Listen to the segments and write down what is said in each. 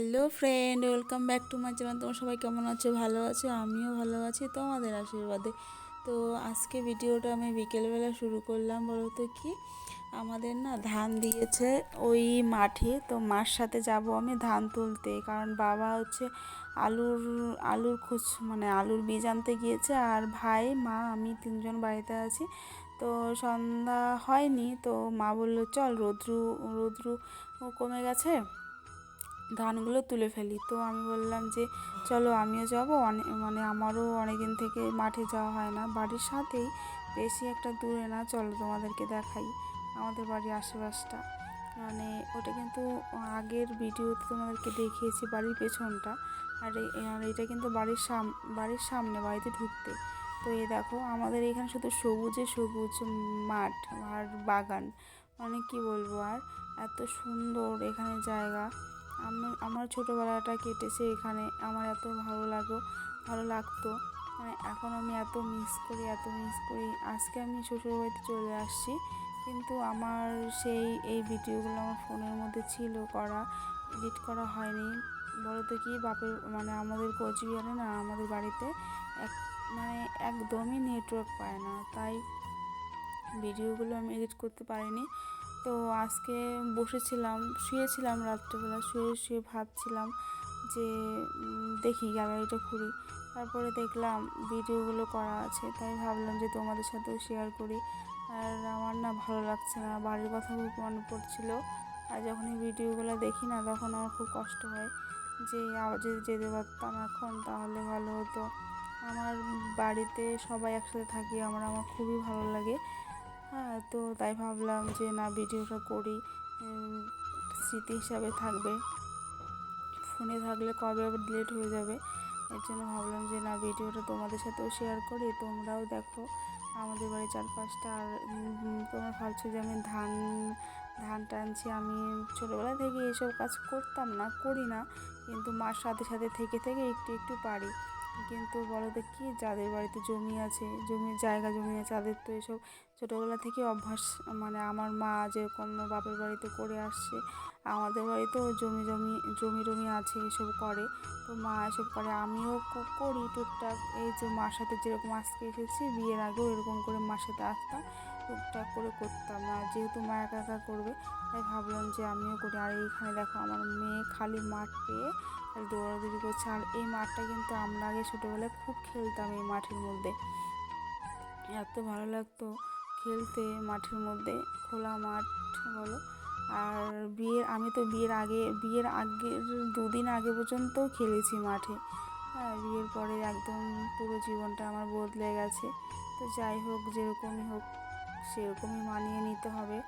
Hello friend, welcome back to my channel. তোমার সবাই কেমন আছো? ভালো আছো? আমিও ভালো আছি, তোমাদের আশীর্বাদে। তো আজকে ভিডিওটা আমি বিকেলবেলা শুরু করলাম বলো তো কি? আমাদের না ধান দিয়েছে ওই মাঠে, তো মার সাথে যাব আমি ধান তুলতে। কারণ বাবা হচ্ছে আলুর আলুর খোঁজ মানে আলুর বীজ আনতে গিয়েছে, আর ভাই, মা, আমি তিনজন বাড়িতে আছি। তো সন্ধ্যা হয়নি, তো মা বলল, চল রৌদ্রু রৌদ্রু কমে গেছে? ধানগুলো তুলে ফেলি। তো আমি বললাম যে, চলো আমিও যাব। অনেক মানে আমারও অনেক দিন থেকে মাঠে যাওয়া হয় না। বাড়ির সাথেই বেশি একটা দূরে না, চলো তোমাদেরকে দেখাই আমাদের বাড়ির আশেপাশটা। মানে ওটা কিন্তু আগের ভিডিওতে তোমাদেরকে দেখিয়েছি বাড়ির পেছনটা। আর আর এটা কিন্তু বাড়ির সাম, বাড়ির সামনে, বাড়িতে ঢুকতে। তো এই দেখো, আমাদের এখানে শুধু সবুজে সবুজ মাঠ আর বাগান। মানে কি বলব আর? এত সুন্দর এখানে জায়গা। আমি, আমার ছোটোবেলাটা কেটেছে এখানে। আমার এত ভালো লাগো ভালো লাগতো। মানে এখন আমি এত মিস করি, এত মিস করি। আজকে আমি শ্বশুরবাড়িতে চলে আসছি। কিন্তু আমার সেই, এই ভিডিওগুলো আমার ফোনের মধ্যে ছিল করা এডিট করা হয়নি। বলো তো কি, বাপের মানে আমাদের কোচবিহারে না, আমাদের বাড়িতে এক মানে একদমই নেটওয়ার্ক পায় না। তাই ভিডিওগুলো আমি এডিট করতে পারিনি। তো আজকে বসেছিলাম, শুয়েছিলাম রাত্রেবেলা, শুয়ে শুয়ে ভাবছিলাম যে দেখি গ্যালারিটা খুলি। তারপরে দেখলাম ভিডিওগুলো করা আছে, তাই ভাবলাম যে তোমাদের সাথেও শেয়ার করি। আর আমার না ভালো লাগছে না, বাড়ির কথা খুব মনে পড়ছিলো। আর যখন এই ভিডিওগুলো দেখি না, তখন আমার খুব কষ্ট হয় যে যদি যেতে পারতাম এখন, তাহলে ভালো হতো। আমার বাড়িতে সবাই একসাথে থাকি, আমার আমার খুবই ভালো লাগে। তো তাই ভাবলাম যে না, ভিডিওটা করি। স্মৃতি হিসাবে থাকবে। ফোনে থাকলে কবে আবার ডিলিট হয়ে যাবে? এর জন্য ভাবলাম যে না, ভিডিওটা তোমাদের সাথেও শেয়ার করি, তোমরাও দেখো। আমাদের বাড়ির চারপাশটা আর তোমরা ভাবছ যে আমি ধান ধান টানছি, আমি ছোটোবেলা থেকে এসব কাজ করতাম না, করি না। কিন্তু মার সাথে সাথে থেকে থেকে একটু একটু পারি। কিন্তু তো কি যাদের বাড়িতে জমি আছে জমির জায়গা জমি আছে, তাদের তো এসব ছোটোবেলা থেকে অভ্যাস মানে আমার মা যেরকম বাপের বাড়িতে করে আসছে আমাদের বাড়িতেও জমি জমি জমি টমি আছে, এসব করে। তো মা এসব করে, আমিও করি টুকটাক। এই যে মার সাথে যেরকম আজকে এসেছি, বিয়ের আগেও এরকম করে মার সাথে আসতাম, টুকটাক করে করতাম। না যেহেতু মা একা একা করবে, তাই ভাবলাম যে আমিও করি। আর এইখানে দেখো, আমার মেয়ে খালি মাঠ পেয়ে খালি দৌড়াদৌড়ি করছে। আর এই মাঠটা কিন্তু আমরা আগে ছোটোবেলায় খুব খেলতাম এই মাঠের মধ্যে। এত ভালো লাগতো খেলতে মাঠের মধ্যে, খোলা মাঠ বলো। আর বিয়ের আমি তো বিয়ের আগে, বিয়ের আগের দুদিন আগে পর্যন্ত খেলেছি মাঠে। হ্যাঁ বিয়ের পরে একদম পুরো জীবনটা আমার বদলে গেছে। তো যাই হোক, যেরকমই হোক, সেরকমই মানিয়ে নিতে হবে।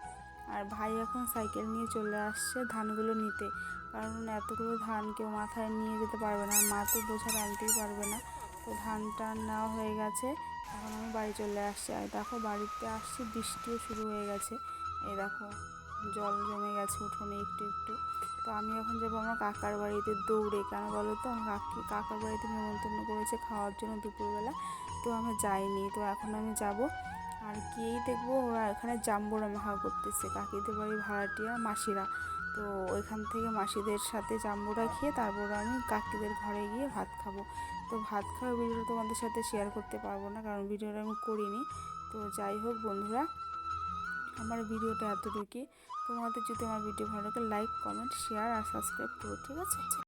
আর ভাই এখন সাইকেল নিয়ে চলে আসছে ধানগুলো নিতে। কারণ এতগুলো ধান কেউ মাথায় নিয়ে যেতে পারবে না। মা তো বোঝা আনতেই পারবে না। তো ধান টান নেওয়া হয়ে গেছে। এখন আমি বাড়ি চলে আসছি। আর দেখো, বাড়িতে আসছি, বৃষ্টিও শুরু হয়ে গেছে। এই দেখো। জল জমে গেছে উঠোনে একটু একটু। তো আমি এখন যাব আমার কাকার বাড়িতে দৌড়ে। কেন বলো তো? আমার কাকি, কাকার বাড়িতে নিমন্ত্রণ করেছে খাওয়ার জন্য দুপুরবেলা। তো আমি যাইনি। তো এখন আমি যাব। আর গিয়েই দেখব ওরা এখানে জাম্বুরা মাখা করতেছে। কাকিদের বাড়ি ভাড়াটিয়া, মাসিরা। তো ওইখান থেকে মাসিদের সাথে জাম্বুরা খেয়ে তারপর আমি কাকিদের ঘরে গিয়ে ভাত খাব। তো ভাত খাওয়ার ভিডিওটা তোমাদের সাথে শেয়ার করতে পারব না, কারণ ভিডিওটা আমি করিনি। তো যাই হোক বন্ধুরা আমার ভিডিওটা এতটুকুই। তোমাদের যদি আমার ভিডিও ভালো লাগে লাইক কমেন্ট শেয়ার আর সাবস্ক্রাইব করো, ঠিক আছে?